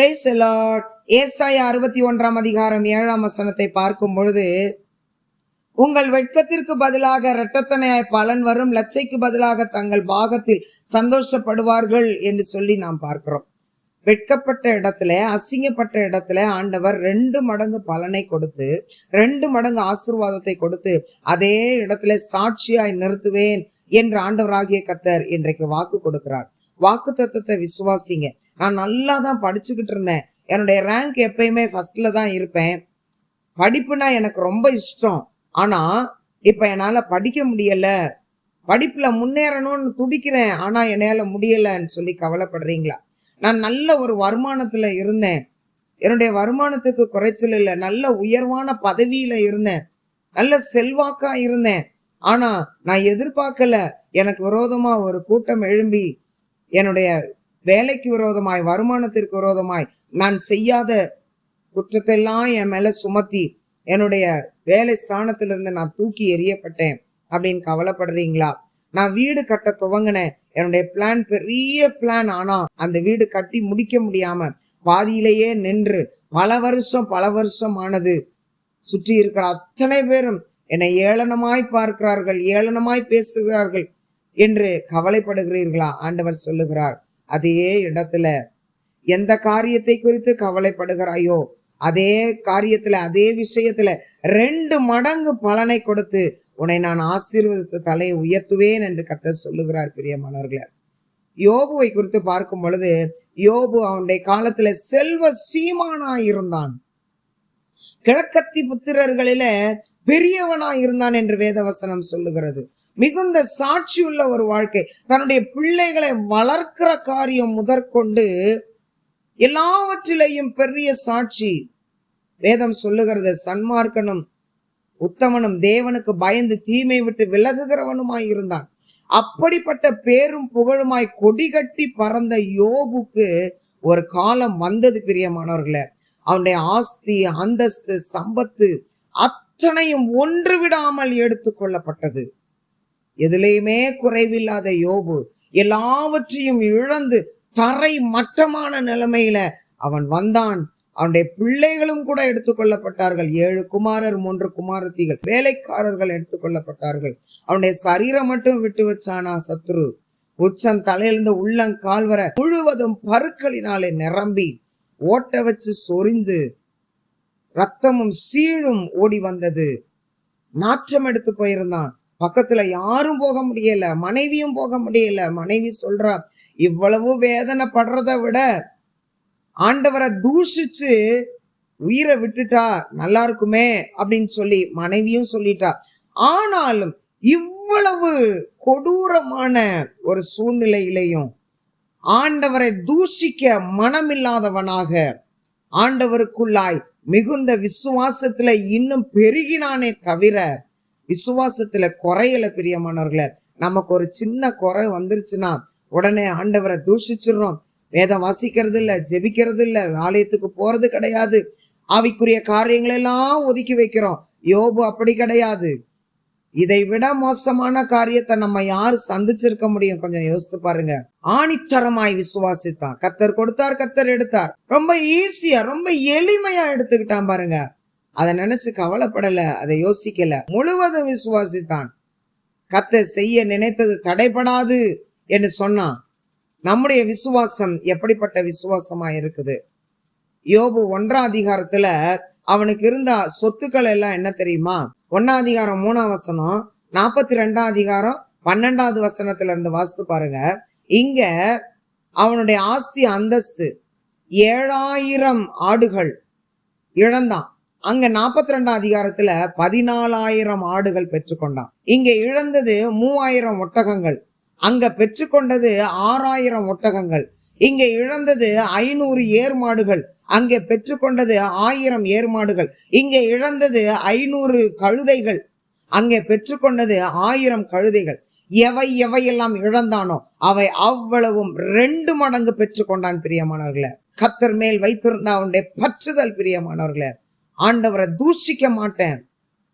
Praise அறுபத்தி ஒன்றாம் அதிகாரம் ஏழாம் வசனத்தை பார்க்கும் பொழுது உங்கள் வெட்கத்திற்கு பதிலாக இரட்டத்தனையாய் பலன் வரும் லட்சைக்கு பதிலாக தங்கள் பாகத்தில் சந்தோஷப்படுவார்கள் என்று சொல்லி நாம் பார்க்கிறோம். வெட்கப்பட்ட இடத்துல அசிங்கப்பட்ட இடத்துல ஆண்டவர் ரெண்டு மடங்கு பலனை கொடுத்து ரெண்டு மடங்கு ஆசிர்வாதத்தை கொடுத்து அதே இடத்துல சாட்சியாய் நிறுத்துவேன் என்று ஆண்டவராகிய கத்தர் இன்றைக்கு வாக்கு கொடுக்கிறார். வாக்கு தத்துவத்தை விசுவாசிங்க. நான் நல்லா தான் படிச்சுக்கிட்டு இருந்தேன். என்னுடைய ரேங்க் எப்பயுமே ஃபர்ஸ்ட்ல தான் இருப்பேன். படிப்புனா எனக்கு ரொம்ப இஷ்டம். ஆனா இப்ப என்னால படிக்க முடியல. படிப்புல முன்னேறணும்னு துடிக்கிறேன். ஆனா என்னால முடியலன்னு சொல்லி கவலைப்படுறீங்களா? நான் நல்ல ஒரு வருமானத்துல இருந்தேன். என்னுடைய வருமானத்துக்கு குறைச்சல் இல்லை. நல்ல உயர்வான பதவியில இருந்தேன். நல்ல செல்வாக்கா இருந்தேன். ஆனா நான் எதிர்பார்க்கல. எனக்கு விரோதமா ஒரு கூட்டம் எழும்பி என்னுடைய வேலைக்கு விரோதமாய் வருமானத்திற்கு விரோதமாய் நான் செய்யாத குற்றத்தெல்லாம் என் மேல சுமத்தி என்னுடைய வேலை ஸ்தானத்திலிருந்து நான் தூக்கி எறியப்பட்டேன் அப்படின்னு கவலைப்படுறீங்களா? நான் வீடு கட்ட துவங்கினேன். என்னுடைய பிளான் பெரிய பிளான் ஆனா அந்த வீடு கட்டி முடிக்க முடியாம பாதியிலேயே நின்று பல வருஷம் பல வருஷம் ஆனது. சுற்றி இருக்கிற அத்தனை பேரும் என்னை ஏளனமாய் பார்க்கிறார்கள் ஏளனமாய் பேசுகிறார்கள். என்று கவலைப்படுகிறீர்களா? ஆண்டவர் சொல்லுகிறார் அதே இடத்துல எந்த காரியத்தை குறித்து கவலைப்படுகிறாயோ அதே காரியத்துல அதே விஷயத்துல ரெண்டு மடங்கு பலனை கொடுத்து உன்னை நான் ஆசீர்வதித்து தலையை உயர்த்துவேன் என்று கத்த சொல்லுகிறார் பிரியமானவர்களே யோபுவை குறித்து பார்க்கும் பொழுது யோபு அவனுடைய காலத்துல செல்வ சீமானா இருந்தான் கிழக்கத்தி புத்திரர்களில பெரியவனா இருந்தான் என்று வேதவசனம் சொல்லுகிறது. மிகுந்த சாட்சியுள்ள ஒரு வாழ்க்கை. தன்னுடைய பிள்ளைகளை வளர்க்கிற காரியம் முதற்கொண்டு எல்லாவற்றிலேயும் பெரிய சாட்சி. வேதம் சொல்லுகிறது சன்மார்க்கனும் உத்தமனும் தேவனுக்கு பயந்து தீமை விட்டு விலகுகிறவனுமாய் இருந்தான். அப்படிப்பட்ட பேரும் புகழுமாய் கொடி கட்டி பறந்த யோபுக்கு ஒரு காலம் வந்தது பிரியமானவர்களே. அவனுடைய ஆஸ்தி அந்தஸ்து சம்பத்து அத்தனையும் ஒன்று விடாமல் எடுத்துக்கொள்ளப்பட்டது எதிலேயுமே குறைவில்லாத யோபு எல்லாவற்றையும் இழந்து தரை மட்டமான நிலைமையில அவன் வந்தான். அவனுடைய பிள்ளைகளும் கூட எடுத்துக்கொள்ளப்பட்டார்கள் ஏழு குமாரர் மூன்று குமாரத்திகள் வேலைக்காரர்கள் எடுத்துக்கொள்ளப்பட்டார்கள் அவனுடைய சரீரம் மட்டும் விட்டு வச்சானா சத்ரு? உச்சம் தலையிலிருந்து உள்ளங்கால் வர முழுவதும் பருக்களினாலே நிரம்பி ஓட்ட வச்சு சொரிந்து ரத்தமும் சீழும் ஓடி வந்தது. நாற்றம் எடுத்து போயிருந்தான். பக்கத்துல யாரும் போக முடியல. மனைவியும் போக முடியல. மனைவி சொல்றா இவ்வளவு வேதனை படுறத விட ஆண்டவரை தூஷிச்சு உயிரை விட்டுட்டா நல்லா இருக்குமே அப்படின்னு சொல்லி மனைவியும் சொல்லிட்டா. ஆனாலும் இவ்வளவு கொடூரமான ஒரு சூழ்நிலையிலையும் ஆண்டவரை தூஷிக்க மனமில்லாதவனாக ஆண்டவருக்குள்ளாய் மிகுந்த விசுவாசத்துல இன்னும் பெருகினானே தவிர விசுவாசத்துல குறையல பிரியமானவர்களே. நமக்கு ஒரு சின்ன குறை வந்துருச்சுன்னா உடனே ஆண்டவரை தூஷிச்சிடுறோம். வேதம் வாசிக்கிறது இல்ல ஜெபிக்கிறது இல்ல ஆலயத்துக்கு போறது கிடையாது. ஆவிக்குரிய காரியங்களெல்லாம் ஒதுக்கி வைக்கிறோம். யோபு அப்படி கிடையாது. இதை விட மோசமான காரியத்தை நம்ம யார் சந்திச்சிருக்க முடியும்? கொஞ்சம் யோசித்து பாருங்க. ஆணித்தரமாய் விசுவாசித்தான். கத்தர் கொடுத்தார் கத்தர் எடுத்தார். ரொம்ப ஈஸியா ரொம்ப எளிமையா எடுத்துக்கிட்டான் பாருங்க. அதை நினைச்சு கவலைப்படல அதை யோசிக்கல. முழுவதும் விசுவாசித்தான். கத்தர் செய்ய நினைத்தது தடைபடாது என்று சொன்னான். நம்முடைய விசுவாசம் எப்படிப்பட்ட விசுவாசமா இருக்குது? யோபு ஒன்றாம் அதிகாரத்துல அவனுக்கு இருந்த சொத்துக்கள் எல்லாம் என்ன தெரியுமா? ஒன்னாம் அதிகாரம் மூணாம் வசனம் நாற்பத்தி ரெண்டாம் அதிகாரம் பன்னெண்டாவது வசனத்துல இருந்து வாசித்து பாருங்க. இங்க அவனுடைய ஆஸ்தி அந்தஸ்து ஏழாயிரம் ஆடுகள் இழந்தான். அங்க நாற்பத்தி ரெண்டாம் அதிகாரத்துல பதினாலாயிரம் ஆடுகள் பெற்றுக்கொண்டான். இங்க இழந்தது மூவாயிரம் ஒட்டகங்கள். அங்க பெற்றுக்கொண்டது ஆறாயிரம் ஒட்டகங்கள். இங்கே இழந்தது ஐநூறு ஏர்மாடுகள் அங்கே பெற்றுக்கொண்டது ஆயிரம் ஏர்மாடுகள் இங்கே இழந்தது ஐநூறு கழுதைகள் அங்கே பெற்றுக்கொண்டது ஆயிரம் கழுதைகள். எவை எவையெல்லாம் இழந்தானோ அவை அவ்வளவும் ரெண்டு மடங்கு பெற்றுக்கொண்டான் பிரியமானவர்களே. கத்தர் மேல் வைத்திருந்த அவனுடைய பற்றுதல் பிரியமானவர்களே. ஆண்டவரை தூஷிக்க மாட்டேன்.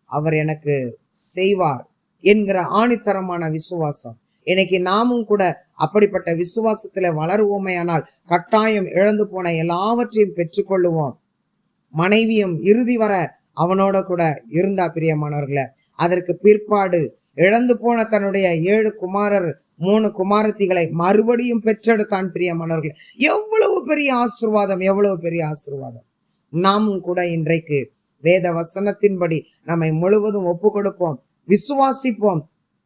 அவர் எனக்கு செய்வார் என்கிற ஆணித்தரமான விசுவாசம். இன்னைக்கு நாமும் கூட அப்படிப்பட்ட விசுவாசத்துல வளருவோமேயானால் கட்டாயம் இழந்து போன எல்லாவற்றையும் பெற்றுக்கொள்ளுவோம். மனைவியும் இறுதி வர அவனோட கூட இருந்தா பிரியமானவர்களே அதற்கு பிற்பாடு இழந்து போன தன்னுடைய ஏழு குமாரர் மூணு குமாரத்திகளை மறுபடியும் பெற்றெடுத்தான் பிரியமானவர்கள். எவ்வளவு பெரிய ஆசீர்வாதம் எவ்வளவு பெரிய ஆசிர்வாதம். நாமும் கூட இன்றைக்கு வேத வசனத்தின்படி நம்மை முழுவதும் ஒப்பு கொடுப்போம் விசுவாசிப்போம்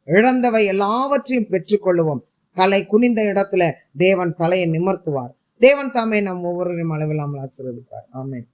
இழந்தவை எல்லாவற்றையும் பெற்றுக்கொள்ளுவோம். தலை குனிந்த இடத்துல தேவன் தலையை நிமர்த்துவார். தேவன் தாமே நம் ஒவ்வொருவரையும் அளவில்லாமல் ஆசீர்வதிப்பார். ஆமேன்.